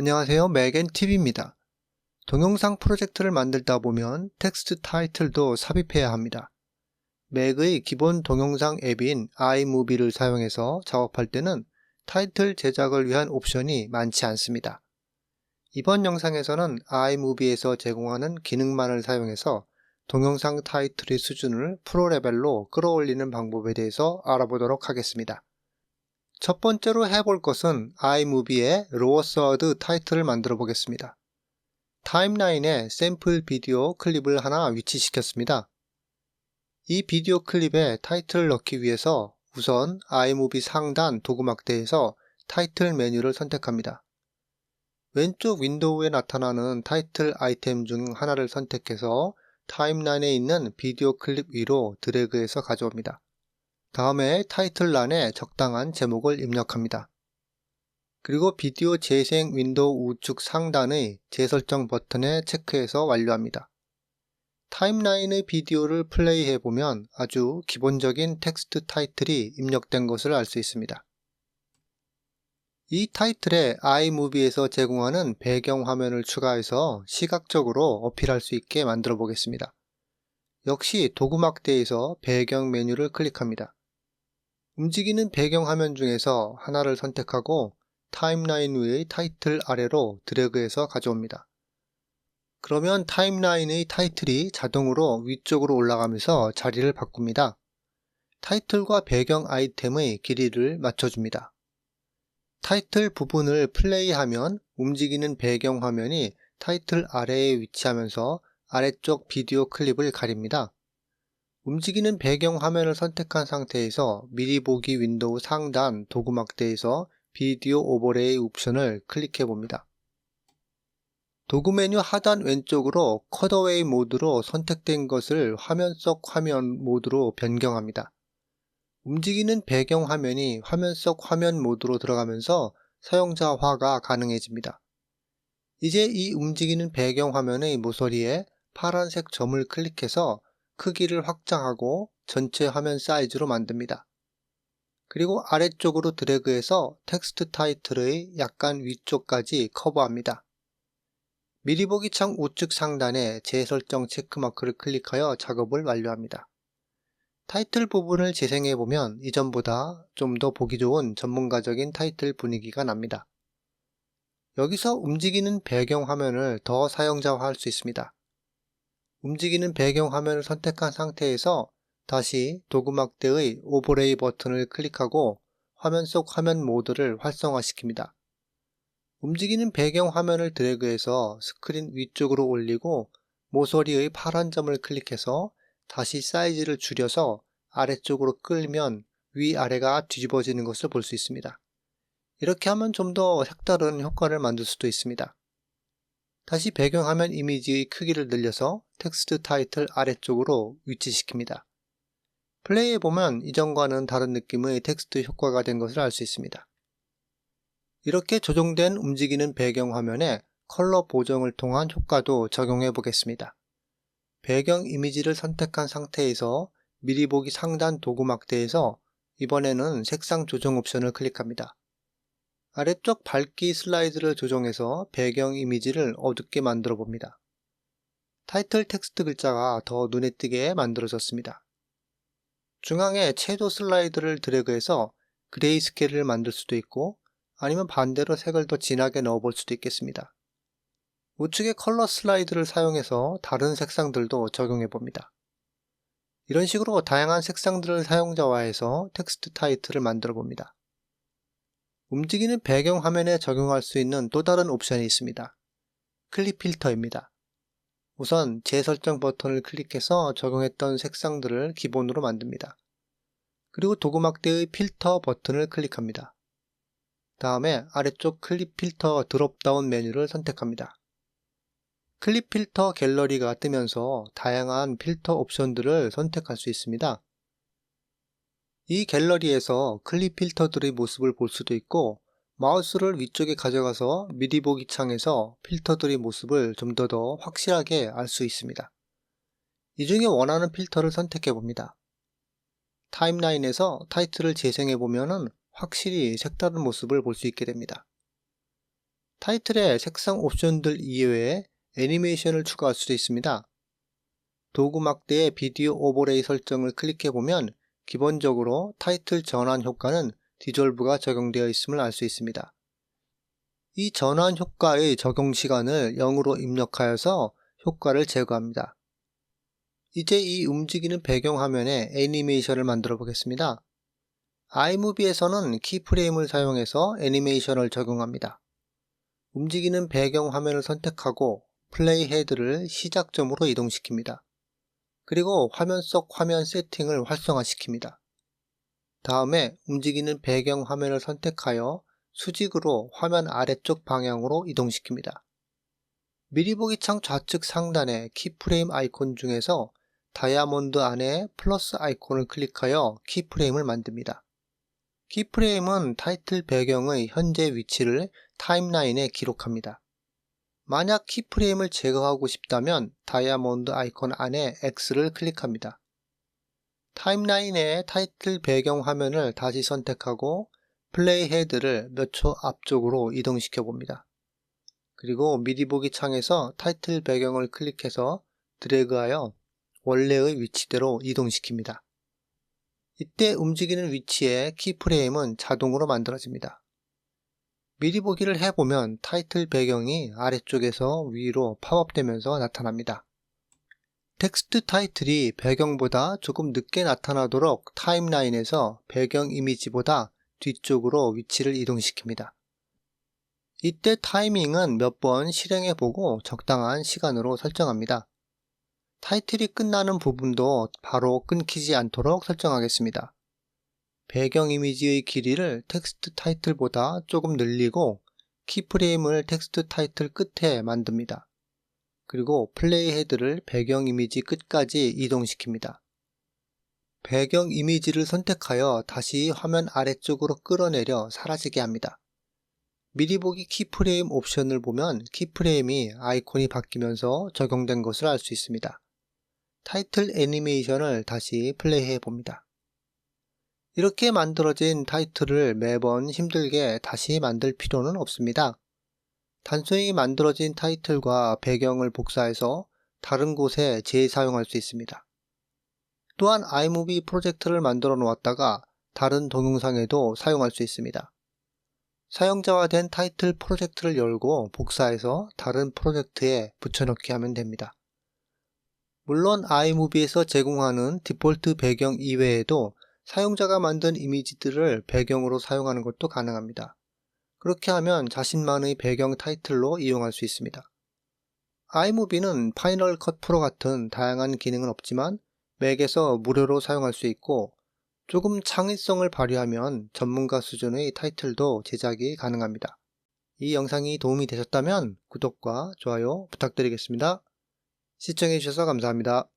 안녕하세요. 맥앤TV입니다. 동영상 프로젝트를 만들다 보면 텍스트 타이틀도 삽입해야 합니다. 맥의 기본 동영상 앱인 iMovie를 사용해서 작업할 때는 타이틀 제작을 위한 옵션이 많지 않습니다. 이번 영상에서는 iMovie에서 제공하는 기능만을 사용해서 동영상 타이틀의 수준을 프로 레벨로 끌어올리는 방법에 대해서 알아보도록 하겠습니다. 첫 번째로 해볼 것은 iMovie의 로어서드 타이틀을 만들어 보겠습니다. 타임라인에 샘플 비디오 클립을 하나 위치시켰습니다. 이 비디오 클립에 타이틀을 넣기 위해서 우선 iMovie 상단 도구막대에서 타이틀 메뉴를 선택합니다. 왼쪽 윈도우에 나타나는 타이틀 아이템 중 하나를 선택해서 타임라인에 있는 비디오 클립 위로 드래그해서 가져옵니다. 다음에 타이틀란에 적당한 제목을 입력합니다. 그리고 비디오 재생 윈도우 우측 상단의 재설정 버튼에 체크해서 완료합니다. 타임라인의 비디오를 플레이해 보면 아주 기본적인 텍스트 타이틀이 입력된 것을 알 수 있습니다. 이 타이틀에 iMovie에서 제공하는 배경 화면을 추가해서 시각적으로 어필할 수 있게 만들어 보겠습니다. 역시 도구막대에서 배경 메뉴를 클릭합니다. 움직이는 배경 화면 중에서 하나를 선택하고 타임라인 위의 타이틀 아래로 드래그해서 가져옵니다. 그러면 타임라인의 타이틀이 자동으로 위쪽으로 올라가면서 자리를 바꿉니다. 타이틀과 배경 아이템의 길이를 맞춰줍니다. 타이틀 부분을 플레이하면 움직이는 배경 화면이 타이틀 아래에 위치하면서 아래쪽 비디오 클립을 가립니다. 움직이는 배경 화면을 선택한 상태에서 미리 보기 윈도우 상단 도구 막대에서 비디오 오버레이 옵션을 클릭해 봅니다. 도구 메뉴 하단 왼쪽으로 컷어웨이 모드로 선택된 것을 화면 속 화면 모드로 변경합니다. 움직이는 배경 화면이 화면 속 화면 모드로 들어가면서 사용자화가 가능해집니다. 이제 이 움직이는 배경 화면의 모서리에 파란색 점을 클릭해서 크기를 확장하고 전체 화면 사이즈로 만듭니다. 그리고 아래쪽으로 드래그해서 텍스트 타이틀의 약간 위쪽까지 커버합니다. 미리 보기 창 우측 상단에 재설정 체크마크를 클릭하여 작업을 완료합니다. 타이틀 부분을 재생해보면 이전보다 좀 더 보기 좋은 전문가적인 타이틀 분위기가 납니다. 여기서 움직이는 배경 화면을 더 사용자화할 수 있습니다. 움직이는 배경 화면을 선택한 상태에서 다시 도구막대의 오버레이 버튼을 클릭하고 화면 속 화면 모드를 활성화시킵니다. 움직이는 배경 화면을 드래그해서 스크린 위쪽으로 올리고 모서리의 파란 점을 클릭해서 다시 사이즈를 줄여서 아래쪽으로 끌면 위아래가 뒤집어지는 것을 볼 수 있습니다. 이렇게 하면 좀 더 색다른 효과를 만들 수도 있습니다. 다시 배경화면 이미지의 크기를 늘려서 텍스트 타이틀 아래쪽으로 위치시킵니다. 플레이해보면 이전과는 다른 느낌의 텍스트 효과가 된 것을 알 수 있습니다. 이렇게 조정된 움직이는 배경 화면에 컬러 보정을 통한 효과도 적용해 보겠습니다. 배경 이미지를 선택한 상태에서 미리 보기 상단 도구 막대에서 이번에는 색상 조정 옵션을 클릭합니다. 아래쪽 밝기 슬라이드를 조정해서 배경 이미지를 어둡게 만들어 봅니다. 타이틀 텍스트 글자가 더 눈에 띄게 만들어졌습니다. 중앙에 채도 슬라이드를 드래그해서 그레이 스케일을 만들 수도 있고 아니면 반대로 색을 더 진하게 넣어볼 수도 있겠습니다. 우측의 컬러 슬라이드를 사용해서 다른 색상들도 적용해 봅니다. 이런 식으로 다양한 색상들을 사용자화해서 텍스트 타이틀을 만들어 봅니다. 움직이는 배경 화면에 적용할 수 있는 또 다른 옵션이 있습니다. 클립 필터입니다. 우선 재설정 버튼을 클릭해서 적용했던 색상들을 기본으로 만듭니다. 그리고 도구막대의 필터 버튼을 클릭합니다. 다음에 아래쪽 클립 필터 드롭다운 메뉴를 선택합니다. 클립 필터 갤러리가 뜨면서 다양한 필터 옵션들을 선택할 수 있습니다. 이 갤러리에서 클립 필터들의 모습을 볼 수도 있고 마우스를 위쪽에 가져가서 미리 보기 창에서 필터들의 모습을 좀 더 더 확실하게 알 수 있습니다. 이 중에 원하는 필터를 선택해 봅니다. 타임라인에서 타이틀을 재생해 보면 확실히 색다른 모습을 볼 수 있게 됩니다. 타이틀에 색상 옵션들 이외에 애니메이션을 추가할 수도 있습니다. 도구 막대의 비디오 오버레이 설정을 클릭해 보면 기본적으로 타이틀 전환 효과는 디졸브가 적용되어 있음을 알 수 있습니다. 이 전환 효과의 적용 시간을 0으로 입력하여서 효과를 제거합니다. 이제 이 움직이는 배경 화면에 애니메이션을 만들어 보겠습니다. iMovie에서는 키프레임을 사용해서 애니메이션을 적용합니다. 움직이는 배경 화면을 선택하고 플레이 헤드를 시작점으로 이동시킵니다. 그리고 화면 속 화면 세팅을 활성화시킵니다. 다음에 움직이는 배경 화면을 선택하여 수직으로 화면 아래쪽 방향으로 이동시킵니다. 미리 보기 창 좌측 상단에 키프레임 아이콘 중에서 다이아몬드 안에 플러스 아이콘을 클릭하여 키프레임을 만듭니다. 키프레임은 타이틀 배경의 현재 위치를 타임라인에 기록합니다. 만약 키프레임을 제거하고 싶다면 다이아몬드 아이콘 안에 X를 클릭합니다. 타임라인의 타이틀 배경 화면을 다시 선택하고 플레이 헤드를 몇 초 앞쪽으로 이동시켜 봅니다. 그리고 미리 보기 창에서 타이틀 배경을 클릭해서 드래그하여 원래의 위치대로 이동시킵니다. 이때 움직이는 위치에 키프레임은 자동으로 만들어집니다. 미리 보기를 해보면 타이틀 배경이 아래쪽에서 위로 팝업되면서 나타납니다. 텍스트 타이틀이 배경보다 조금 늦게 나타나도록 타임라인에서 배경 이미지보다 뒤쪽으로 위치를 이동시킵니다. 이때 타이밍은 몇 번 실행해보고 적당한 시간으로 설정합니다. 타이틀이 끝나는 부분도 바로 끊기지 않도록 설정하겠습니다. 배경 이미지의 길이를 텍스트 타이틀보다 조금 늘리고 키프레임을 텍스트 타이틀 끝에 만듭니다. 그리고 플레이 헤드를 배경 이미지 끝까지 이동시킵니다. 배경 이미지를 선택하여 다시 화면 아래쪽으로 끌어내려 사라지게 합니다. 미리 보기 키프레임 옵션을 보면 키프레임이 아이콘이 바뀌면서 적용된 것을 알 수 있습니다. 타이틀 애니메이션을 다시 플레이해 봅니다. 이렇게 만들어진 타이틀을 매번 힘들게 다시 만들 필요는 없습니다. 단순히 만들어진 타이틀과 배경을 복사해서 다른 곳에 재사용할 수 있습니다. 또한 iMovie 프로젝트를 만들어 놓았다가 다른 동영상에도 사용할 수 있습니다. 사용자화 된 타이틀 프로젝트를 열고 복사해서 다른 프로젝트에 붙여넣기 하면 됩니다. 물론 iMovie에서 제공하는 디폴트 배경 이외에도 사용자가 만든 이미지들을 배경으로 사용하는 것도 가능합니다. 그렇게 하면 자신만의 배경 타이틀로 이용할 수 있습니다. iMovie는 파이널 컷 프로 같은 다양한 기능은 없지만 맥에서 무료로 사용할 수 있고 조금 창의성을 발휘하면 전문가 수준의 타이틀도 제작이 가능합니다. 이 영상이 도움이 되셨다면 구독과 좋아요 부탁드리겠습니다. 시청해주셔서 감사합니다.